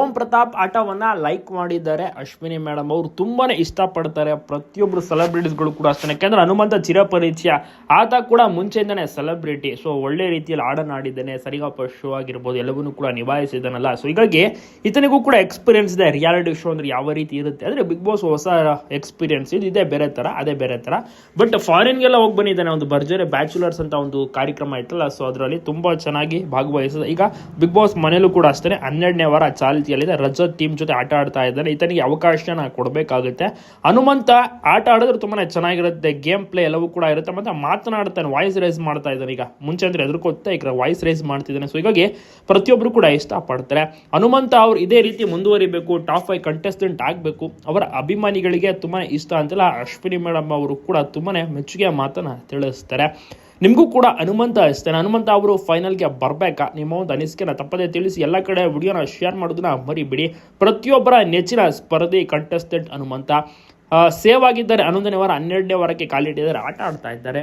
ಓಂ Pratap ಆಟವನ್ನ like ಮಾಡಿದ್ದಾರೆ. Ashwini madam ಅವರು ತುಂಬಾನೇ ಇಷ್ಟಪಡ್ತಾರೆ. ಪ್ರತಿಯೊಬ್ರು ಸೆಲೆಬ್ರಿಟೀಸ್ಗಳು ಕೂಡ ಅಷ್ಟೇ ಯಾಕಂದ್ರೆ ಹನುಮಂತ ಚಿರಪರಿಚಯ, ಆತ ಕೂಡ ಮುಂಚೆಯಿಂದಾನೆ ಸೆಲೆಬ್ರಿಟಿ ಸೊ ಒಳ್ಳೆ ರೀತಿಯಲ್ಲಿ ಆಡನಾಡಿದ್ದಾನೆ. ಸರಿಗಪ್ಪ ಶೋ ಆಗಿರ್ಬೋದು, ಎಲ್ಲವನ್ನೂ ಕೂಡ ನಿಭಾಯಿಸಿದ್ದಾನಲ್ಲ. ಸೊ ಹೀಗಾಗಿ ಇತನಿಗೂ ಕೂಡ ಎಕ್ಸ್ಪೀರಿಯನ್ಸ್ ಇದೆ. ರಿಯಾಲಿಟಿ ಶೋ ಅಂದ್ರೆ ಯಾವ ರೀತಿ ಇರುತ್ತೆ? ಅಂದ್ರೆ ಬಿಗ್ ಬಾಸ್ ಹೊಸ ಎಕ್ಸ್ಪೀರಿಯನ್ಸ್ ಇದು ಇದೇ ಬೇರೆ ತರ, ಅದೇ ಬೇರೆ ತರ. ಬಟ್ ಫಾರಿನ್ಗೆಲ್ಲ ಹೋಗಿ ಬಂದಿದ್ದಾನೆ. ಒಂದು ಭರ್ಜರಿ ಬ್ಯಾಚುಲರ್ಸ್ ಅಂತ ಒಂದು ಕಾರ್ಯಕ್ರಮ ಇತ್ತಲ್ಲ. ಸೊ ಅದರಲ್ಲಿ ತುಂಬಾ ಚೆನ್ನಾಗಿ ಭಾಗವಹಿಸಿದೆ. ಈಗ ಬಿಗ್ ಬಾಸ್ ಮನೇಲೂ ಕೂಡ ಅಷ್ಟೇ ಹನ್ನೆರಡನೇ ವಾರ ಚಾಲ್ತಿಯಲ್ಲಿದೆ ರಜತ್ ಟೀಮ್ ಜೊತೆ ಆಟ ಆಡ್ತಾ ಇದ್ದಾನೆ. ಈತನಿಗೆ ಅವಕಾಶನ ಕೊಡಬೇಕಾಗುತ್ತೆ. ಹನುಮಂತ ಆಟ ಆಡಿದ್ರೆ ತುಂಬಾ ಚೆನ್ನಾಗಿರುತ್ತೆ. ಗೇಮ್ ಪ್ಲೇ ಎಲ್ಲವೂ ಕೂಡ ಇರುತ್ತೆ. ಮತ್ತೆ ಮಾತನಾಡ್ತಾನೆ ವಾಯ್ಸ್ ರೈಸ್ ಮಾಡ್ತಾ ಇದ್ದಾನೆ. ಈಗ ಮುಂಚೆ ಅಂದ್ರೆ ಎದುರ್ಕೊತ್ತೆ ಈಗ ವಾಯ್ಸ್ ರೈಸ್ ಮಾಡ್ತಿದ್ದಾನೆ. ಸೊ ಹೀಗಾಗಿ ಪ್ರತಿಯೊಬ್ಬರು ಕೂಡ ಇಷ್ಟಪಡ್ತಾರೆ. ಹನುಮಂತ ಅವ್ರು ಇದೇ ರೀತಿ ಮುಂದುವರಿಬೇಕು. ಟಾಪ್ ಫೈವ್ ಕಂಟೆಸ್ಟೆಂಟ್ ಆಗಬೇಕು. ಅವರ ಅಭಿಮಾನಿಗಳಿಗೆ ತುಂಬಾ ಇಷ್ಟ ಅಂತೆಲ್ಲ ಅಶ್ವಿನಿ ಮೇಡಮ್ ಅವರು ಕೂಡ ತುಂಬಾ ಮೆಚ್ಚುಗೆಯ ಮಾತನ್ನ ತಿಳಿಸ್ತಾರೆ. ನಿಮಗೂ ಕೂಡ ಹನುಮಂತ ಇಸ್ತೇನೆ ಹನುಮಂತ ಅವರು ಫೈನಲ್ಗೆ ಬರಬೇಕಾ? ನಿಮ್ಮ ಒಂದು ಅನಿಸಿಕೆನ ತಪ್ಪದೇ ತಿಳಿಸಿ ಎಲ್ಲ ಕಡೆ ವಿಡಿಯೋನ ಶೇರ್ ಮಾಡೋದನ್ನ ಮರಿಬಿಡಿ. ಪ್ರತಿಯೊಬ್ಬರ ನೆಚ್ಚಿನ ಸ್ಪರ್ಧಿ ಕಂಟೆಸ್ಟೆಂಟ್ ಹನುಮಂತ. ಸೇವ್ ಆಗಿದ್ದಾರೆ. ಹನ್ನೊಂದನೇ ವಾರ, ಹನ್ನೆರಡನೇ ವಾರಕ್ಕೆ ಕಾಲಿಟ್ಟಿದ್ದಾರೆ. ಆಟ ಆಡ್ತಾ ಇದ್ದಾರೆ.